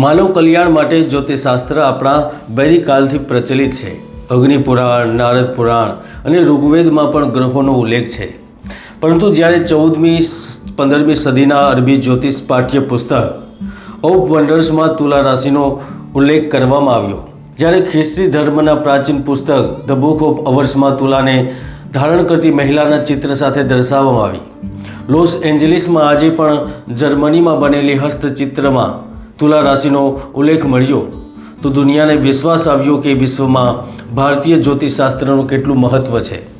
માનવ કલ્યાણ માટે જ્યોતિષશાસ્ત્ર આપણા બૈરિકાલથી પ્રચલિત છે, અગ્નિ પુરાણ, નારદ પુરાણ અને ઋગ્વેદમાં પણ ગ્રહોનો ઉલ્લેખ છે. પરંતુ જ્યારે ચૌદમી પંદરમી સદીના અરબી જ્યોતિષ પાઠ્ય પુસ્તક ઓફ વન્ડર્સમાં તુલા રાશિનો ઉલ્લેખ કરવામાં આવ્યો, જ્યારે ખ્રિસ્તી ધર્મના પ્રાચીન પુસ્તક ધ બુક ઓફ અવર્સમાં તુલાને ધારણ કરતી મહિલાના ચિત્ર સાથે દર્શાવવામાં આવી. લોસ એન્જલિસમાં આજે પણ જર્મનીમાં બનેલી હસ્તચિત્રમાં તુલા રાશિનો ઉલ્લેખ મળ્યો તો દુનિયાને વિશ્વાસ આવ્યો કે વિશ્વમાં ભારતીય જ્યોતિષશાસ્ત્રનું કેટલું મહત્ત્વ છે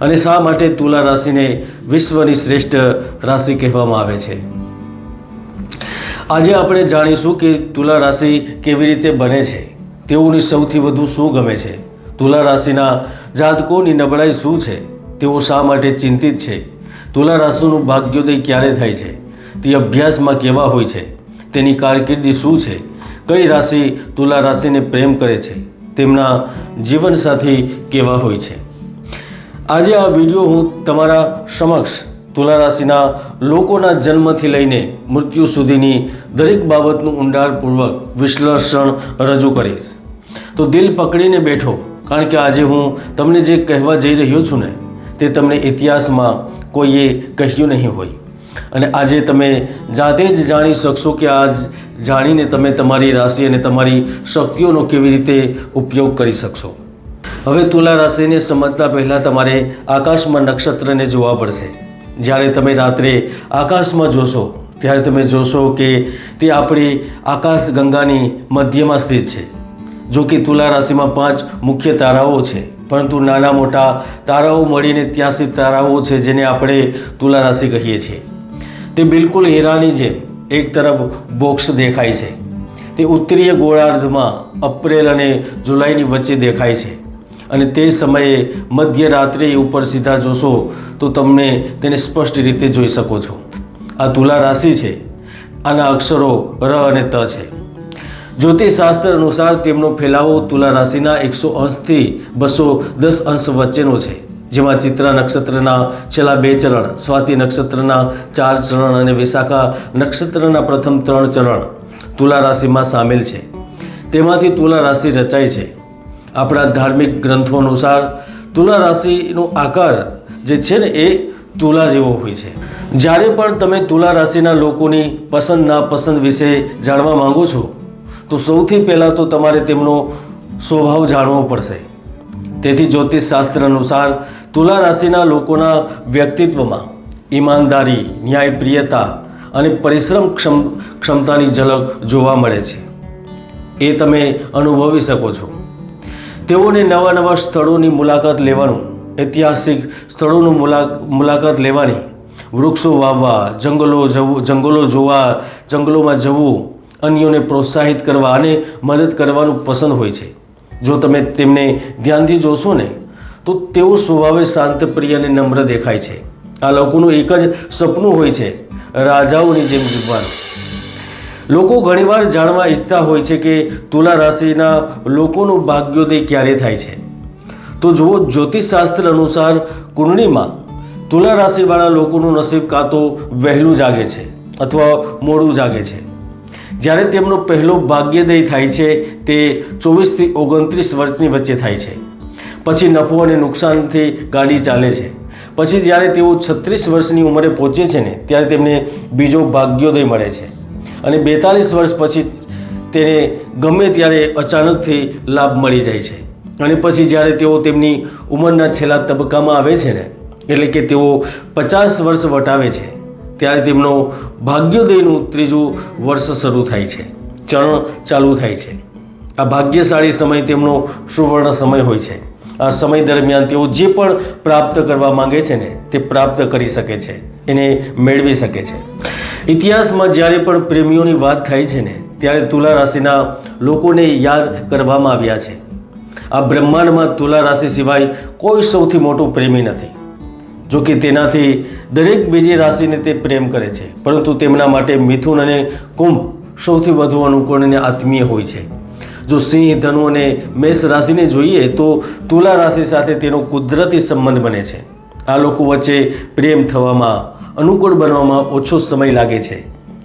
અને શા માટે તુલા રાશિને વિશ્વની શ્રેષ્ઠ રાશિ કહેવામાં આવે છે. આજે આપણે જાણીશું કે તુલા રાશિ કેવી રીતે બને છે. તેઓની સૌથી વધુ શું ગમે છે? તુલા રાશિના જાતકોની નબળાઈ શું છે? તેઓ શા માટે ચિંતિત છે? તુલા રાશિનું ભાગ્યોદય ક્યારે થાય છે? તે અભ્યાસમાં કેવા હોય છે? તેની કારકિર્દી શું છે? કઈ રાશિ તુલા રાશિને પ્રેમ કરે છે? તેમના જીવનસાથી કેવા હોય છે? આજે આ વીડિયો હું તમારા સમક્ષ તુલા રાશિના લોકોના જન્મથી લઈને મૃત્યુ સુધીની દરેક બાબતનું ઊંડાણપૂર્વક વિશ્લેષણ રજૂ કરીશ. તો દિલ પકડીને બેઠો, કારણ કે આજે હું તમને જે કહેવા જઈ રહ્યો છું ને, તે તમને ઇતિહાસમાં કોઈએ કહ્યું નહીં હોય. અને આજે તમે જાતે જ જાણી શકશો કે આ જાણીને તમે તમારી રાશિ અને તમારી શક્તિઓનો કેવી રીતે ઉપયોગ કરી શકશો. હવે તુલા રાશિને સમજતા પહેલાં તમારે આકાશમાં નક્ષત્રને જોવા પડશે. જ્યારે તમે રાત્રે આકાશમાં જોશો, ત્યારે તમે જોશો કે તે આપણી આકાશ ગંગાની મધ્યમાં સ્થિત છે. જો કે તુલા રાશિમાં પાંચ મુખ્ય તારાઓ છે, પરંતુ નાના મોટા તારાઓ મળીને ત્યાંસી તારાઓ છે જેને આપણે તુલા રાશિ કહીએ છીએ. તે બિલકુલ હીરાની જેમ એક તરફ બોક્સ દેખાય છે. તે ઉત્તરીય ગોળાર્ધમાં એપ્રિલ અને જુલાઈની વચ્ચે દેખાય છે. અને તે સમયે મધ્યરાત્રિ ઉપર સીધા જોશો તો તમને તેને સ્પષ્ટ રીતે જોઈ શકો છો. આ તુલા રાશિ છે. આના અક્ષરો ર અને ત છે. જ્યોતિષશાસ્ત્ર અનુસાર તેમનો ફેલાવો તુલા રાશિના એકસો અંશથી બસો દસ અંશ વચ્ચેનો છે. જેમાં ચિત્રા નક્ષત્રના છેલ્લા બે ચરણ, સ્વાતિ નક્ષત્રના ચાર ચરણ અને વિશાખા નક્ષત્રના પ્રથમ ત્રણ ચરણ તુલા રાશિમાં સામેલ છે. તેમાંથી તુલા રાશિ રચાય છે. આપણા ધાર્મિક ગ્રંથો અનુસાર તુલા રાશિનો આકાર જે છે ને એ તુલા જેવો હોય છે. જ્યારે પણ તમે તુલા રાશિના લોકોની પસંદ નાપસંદ વિશે જાણવા માંગો છો, તો સૌથી પહેલાં તો તમારે તેમનો સ્વભાવ જાણવો પડશે. તેથી જ્યોતિષશાસ્ત્ર અનુસાર તુલા રાશિના લોકોના વ્યક્તિત્વમાં ઈમાનદારી ન્યાયપ્રિયતા અને પરિશ્રમ ક્ષમ, ક્ષમતાની ઝલક જોવા મળે છે. એ તમે અનુભવી શકો છો. તેઓને નવા નવા સ્થળોની મુલાકાત લેવાનું, ઐતિહાસિક સ્થળોનું મુલા, મુલાકાત લેવાની, વૃક્ષો વાવવા, જંગલો જવું, જંગલો જોવા, જંગલોમાં જવું, અન્યોને પ્રોત્સાહિત કરવા અને મદદ કરવાનું પસંદ હોય છે. જો તમે તેમને ધ્યાનથી જોશો ને તો તેઓ સ્વભાવે શાંતપ્રિય અને નમ્ર દેખાય છે. આ લોકોનું એક જ સપનું હોય છે, રાજાઓની જેમ જીવવાનું. લોકો ઘણીવાર જાણવા ઈચ્છતા હોય છે કે તુલા રાશિના લોકોનું ભાગ્યોદય ક્યારે થાય છે. તો જુઓ, જ્યોતિષશાસ્ત્ર અનુસાર કુંડળીમાં તુલા રાશિવાળા લોકોનું નસીબ કાં તો વહેલું જાગે છે અથવા મોડું જાગે છે. જ્યારે તેમનો પહેલો ભાગ્યોદય થાય છે, તે ચોવીસથી ઓગણત્રીસ વર્ષની વચ્ચે થાય છે. પછી નફો અને નુકસાનથી ગાડી ચાલે છે. પછી જ્યારે તેઓ છત્રીસ વર્ષની ઉંમરે પહોંચે છે ને, ત્યારે તેમને બીજો ભાગ્યોદય મળે છે. અને બેતાલીસ વર્ષ પછી તેને ગમે ત્યારે અચાનકથી લાભ મળી જાય છે. અને પછી જ્યારે તેઓ તેમની ઉંમરના છેલ્લા તબક્કામાં આવે છે ને, એટલે કે તેઓ પચાસ વર્ષ વટાવે છે, ત્યારે તેમનો ભાગ્યોદયનું ત્રીજું વર્ષ શરૂ થાય છે. ચરણ ચાલુ થાય છે. આ ભાગ્યશાળી સમય તેમનો સુવર્ણ સમય હોય છે. સમય દરમિયાન તેઓ જે પણ પ્રાપ્ત કરવા માંગે છે ને, તે પ્રાપ્ત કરી શકે છે, એને મેળવી શકે છે. ઇતિહાસમાં જ્યારે પણ પ્રેમીઓની વાત થાય છે ને, ત્યારે તુલા રાશિના લોકોને યાદ કરવામાં આવ્યા છે. આ બ્રહ્માંડમાં તુલા રાશિ સિવાય કોઈ સૌથી મોટું પ્રેમી નથી. જો કે તેનાથી દરેક બીજી રાશિને તે પ્રેમ કરે છે, પરંતુ તેમના માટે મિથુન અને કુંભ સૌથી વધુ અનુકૂળ અને આત્મીય હોય છે. જો સિંહ, ધનુ અને મેષ રાશિને જોઈએ તો તુલા રાશિ સાથે તેનો કુદરતી સંબંધ બને છે. આ લોકો વચ્ચે પ્રેમ થવામાં અનુકૂળ બનવામાં ઓછો સમય લાગે છે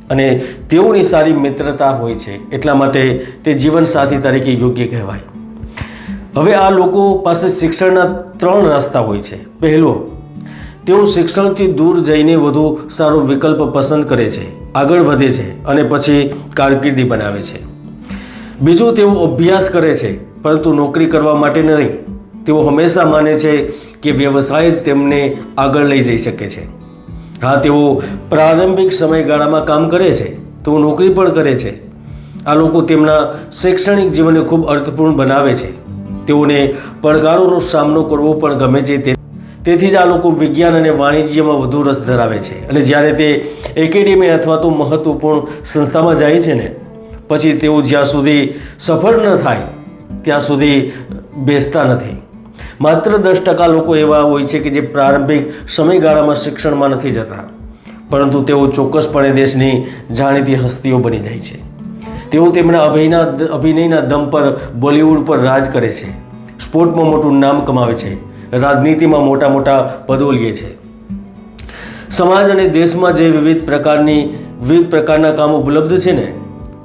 અને તેઓની સારી મિત્રતા હોય છે. એટલા માટે તે જીવનસાથી તરીકે યોગ્ય કહેવાય. હવે આ લોકો પાસે શિક્ષણના ત્રણ રસ્તા હોય છે. પહેલો, તેઓ શિક્ષણથી દૂર જઈને વધુ સારો વિકલ્પ પસંદ કરે છે, આગળ વધે છે અને પછી કારકિર્દી બનાવે છે. બીજું તેઓ અભ્યાસ કરે છે, પરંતુ નોકરી કરવા માટે નહીં. તેઓ હંમેશા માને છે કે વ્યવસાય જ તેમને આગળ લઈ જઈ શકે છે. હા, તેઓ પ્રારંભિક સમયગાળામાં કામ કરે છે તેઓ નોકરી પણ કરે છે. આ લોકો તેમના શૈક્ષણિક જીવનને ખૂબ અર્થપૂર્ણ બનાવે છે. તેઓને પડકારોનો સામનો કરવો પણ ગમે છે, તે તેથી જ આ લોકો વિજ્ઞાન અને વાણિજ્યમાં વધુ રસ ધરાવે છે. અને જ્યારે તે એકેડેમી અથવા તો મહત્વપૂર્ણ સંસ્થામાં જાય છે ને પછી તેઓ જ્યાં સુધી સફળ ન થાય, ત્યાં સુધી બેસતા નથી. માત્ર દસ ટકા લોકો એવા હોય છે કે જે પ્રારંભિક સમયગાળામાં શિક્ષણમાં નથી જતા, પરંતુ તેઓ ચોક્કસપણે દેશની જાણીતી હસ્તીઓ બની જાય છે. તેઓ તેમના અભિનયના અભિનયના દમ પર બોલિવૂડ પર રાજ કરે છે, સ્પોર્ટમાં મોટું નામ કમાવે છે, રાજનીતિમાં મોટા મોટા પદો લે છે. સમાજ અને દેશમાં જે વિવિધ પ્રકારની, વિવિધ પ્રકારના કામો ઉપલબ્ધ છે ને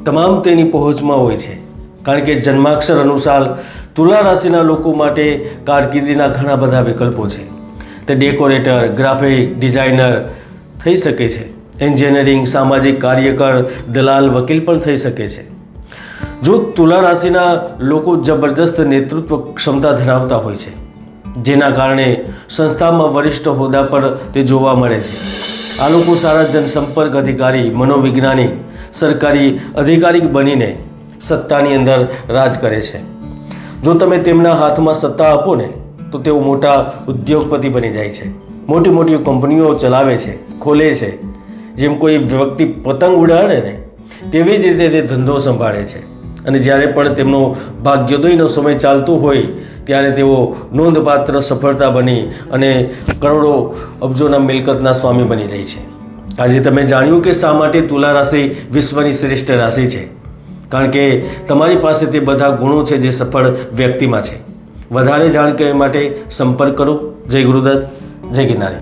તમામ તેની પહોંચમાં હોય છે. કારણ કે જન્માક્ષર અનુસાર તુલા રાશિના લોકો માટે કારકિર્દીના ઘણા બધા વિકલ્પો છે. તે ડેકોરેટર, ગ્રાફિક ડિઝાઇનર થઈ શકે છે. એન્જિનિયરિંગ, સામાજિક કાર્યકર, દલાલ, વકીલ પણ થઈ શકે છે. જો તુલા રાશિના લોકો જબરજસ્ત નેતૃત્વ ક્ષમતા ધરાવતા હોય છે, જેના કારણે સંસ્થામાં વરિષ્ઠ હોદ્દા પર તે જોવા મળે છે. આ લોકો સારા જનસંપર્ક અધિકારી મનોવિજ્ઞાનિક સરકારી અધિકારી બનીને સત્તાની અંદર રાજ કરે છે. જો તમે તેમના હાથમાં સત્તા આપો ને, તો તેઓ મોટા ઉદ્યોગપતિ બની જાય છે. મોટી મોટી કંપનીઓ ચલાવે છે, ખોલે છે. જેમ કોઈ વ્યક્તિ પતંગ ઉડાડે ને, તેવી જ રીતે તે ધંધો સંભાળે છે. અને જ્યારે પણ તેમનો ભાગ્યોદયનો સમય ચાલતો હોય ત્યારે તેઓ નોંધપાત્ર સફળતા બની અને કરોડો અબજોના મિલકતના સ્વામી બની જાય છે. આજે તમે જાણ્યું કે શા માટે તુલા રાશિ વિશ્વની શ્રેષ્ઠ રાશિ છે? કારણ કે તમારી પાસે તે બધા ગુણો છે જે સફળ વ્યક્તિમાં છે. વધારે જાણકારી માટે સંપર્ક કરો. જય ગુરુદત્ત, જય ગિરનારી.